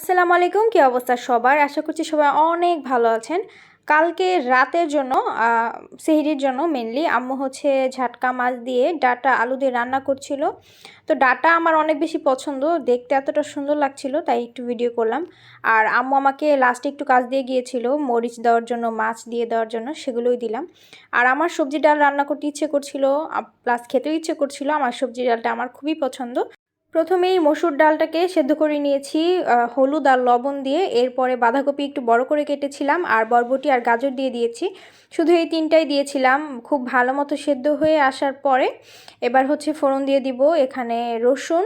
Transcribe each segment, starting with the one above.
আসসালামু আলাইকুম, কী অবস্থা সবার? আশা করছি সবাই অনেক ভালো আছেন। কালকে রাতের জন্য সেহরির জন্য মেনলি আম্মু হচ্ছে ঝাটকা মাছ দিয়ে ডাটা আলু দিয়ে রান্না করছিল। তো ডাটা আমার অনেক বেশি পছন্দ, দেখতে এতটা সুন্দর লাগছিল, তাই একটু ভিডিও করলাম। আর আম্মু আমাকে লাস্টে একটু কাজ দিয়ে গিয়েছিল, মরিচ দেওয়ার জন্য, মাছ দিয়ে দেওয়ার জন্য, সেগুলোই দিলাম। আর আমার সবজি ডাল রান্না করতে ইচ্ছে করছিল প্লাস খেতেও ইচ্ছে করছিল, আমার সবজি ডালটা আমার খুবই পছন্দ। প্রথমেই মসুর ডালটাকে সেদ্ধ করে নিয়েছি হলুদ আর লবণ দিয়ে। এরপরে বাঁধাকপি একটু বড় করে কেটেছিলাম আর বরবটি আর গাজর দিয়ে দিয়েছি। শুধু এই তিনটাই দিয়েছিলাম, খুব ভালো মতো সেদ্ধ হয়ে আসার পরে এবার হচ্ছে ফোড়ন দিয়ে দিব এখানে রসুন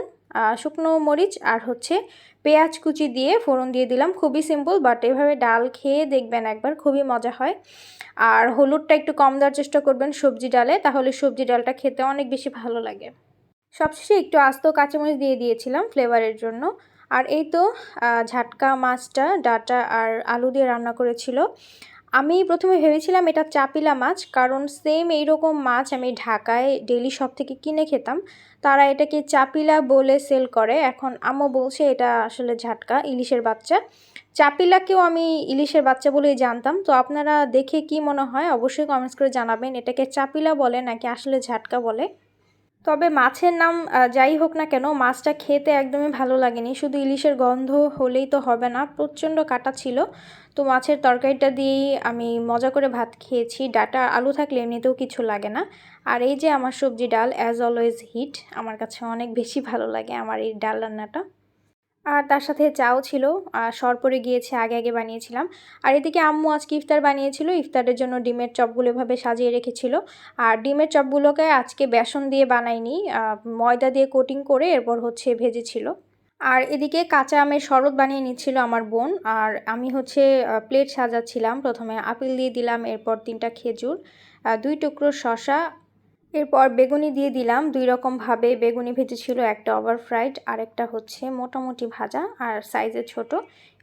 শুকনো মরিচ আর হচ্ছে পেঁয়াজ কুচি দিয়ে ফোড়ন দিয়ে দিলাম। খুবই সিম্পল, বাট এভাবে ডাল খেয়ে দেখবেন একবার, খুবই মজা হয়। আর হলুদটা একটু কম দেওয়ার চেষ্টা করবেন সবজি ডালে, তাহলে সবজি ডালটা খেতে অনেক বেশি ভালো লাগে। সবশেষে একটু আস্ত কাঁচামরিচ দিয়ে দিয়েছিলাম ফ্লেভারের জন্য। আর এই তো ঝাটকা, মাছটা, ডাটা আর আলু দিয়ে রান্না করেছিল। আমি প্রথমে ভেবেছিলাম এটা চাপিলা মাছ, কারণ সেম এইরকম মাছ আমি ঢাকায় ডেলি শপ থেকে কিনে খেতাম। তারা এটাকে চাপিলা বলে সেল করে। এখন আম্মু বলছে এটা আসলে ঝাটকা, ইলিশের বাচ্চা। চাপিলাকেও আমি ইলিশের বাচ্চা বলেই জানতাম। তো আপনারা দেখে কি মনে হয়, অবশ্যই কমেন্টস করে জানাবেন, এটাকে চাপিলা বলে নাকি আসলে ঝাটকা বলে? তবে মাছের নাম যাই হোক না কেন, মাছটা খেতে একদমই ভালো লাগেনি। শুধু ইলিশের গন্ধ হলেই তো হবে না, প্রচণ্ড কাটা ছিল। তো মাছের তরকারিটা দিয়েই আমি মজা করে ভাত খেয়েছি। ডাটা, আলু থাকলে এমনিতেও কিছু লাগে না। আর এই যে আমার সবজি ডাল অ্যাজ অলওয়েজ হিট আমার কাছে অনেক বেশি ভালো লাগে আমার এই ডাল রান্নাটা। আর তার সাথে চাও ছিল সরপরে গিয়েছে, আগে আগে বানিয়েছিলাম। আর এদিকে আম্মু আজকে ইফতার বানিয়েছিল, ইফতারের জন্য ডিমের চপগুলো এভাবে সাজিয়ে রেখেছিল। আর ডিমের চপগুলোকে আজকে বেসন দিয়ে বানাইনি ময়দা দিয়ে কোটিং করে এরপর হচ্ছে ভেজেছিল। আর এদিকে কাঁচা আমের শরবত বানিয়ে নিচ্ছিল আমার বোন, আর আমি হচ্ছে প্লেট সাজাচ্ছিলাম। প্রথমে আপেল দিয়ে দিলাম, এরপর তিনটা খেজুর দুই টুকরো শশা এরপর বেগুনি দিয়ে দিলাম। দুই রকমভাবে বেগুনি ভেজেছিল, একটা ওভার ফ্রাইড আর একটা হচ্ছে মোটামুটি ভাজা আর সাইজে ছোট।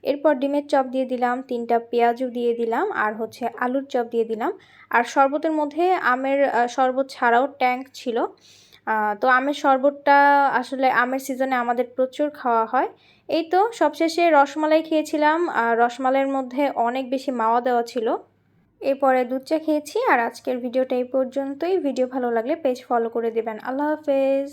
এরপর ডিমের চপ দিয়ে দিলাম, তিনটা পেঁয়াজও দিয়ে দিলাম আর হচ্ছে আলুর চপ দিয়ে দিলাম। আর শরবতের মধ্যে আমের শরবত ছাড়াও ট্যাঙ্ক ছিল। তো আমের শরবতটা আসলে আমের সিজনে আমাদের প্রচুর খাওয়া হয়। এই তো সবশেষে রসমালাই খেয়েছিলাম। আর রসমালাইয়ের মধ্যে অনেক বেশি মাওয়া দেওয়া ছিল। এরপরে দুধ চা খেয়েছি আর আজকের ভিডিওটা এই পর্যন্তই। ভিডিও ভালো লাগলে পেজ ফলো করে দেবেন। আল্লাহ হাফেজ।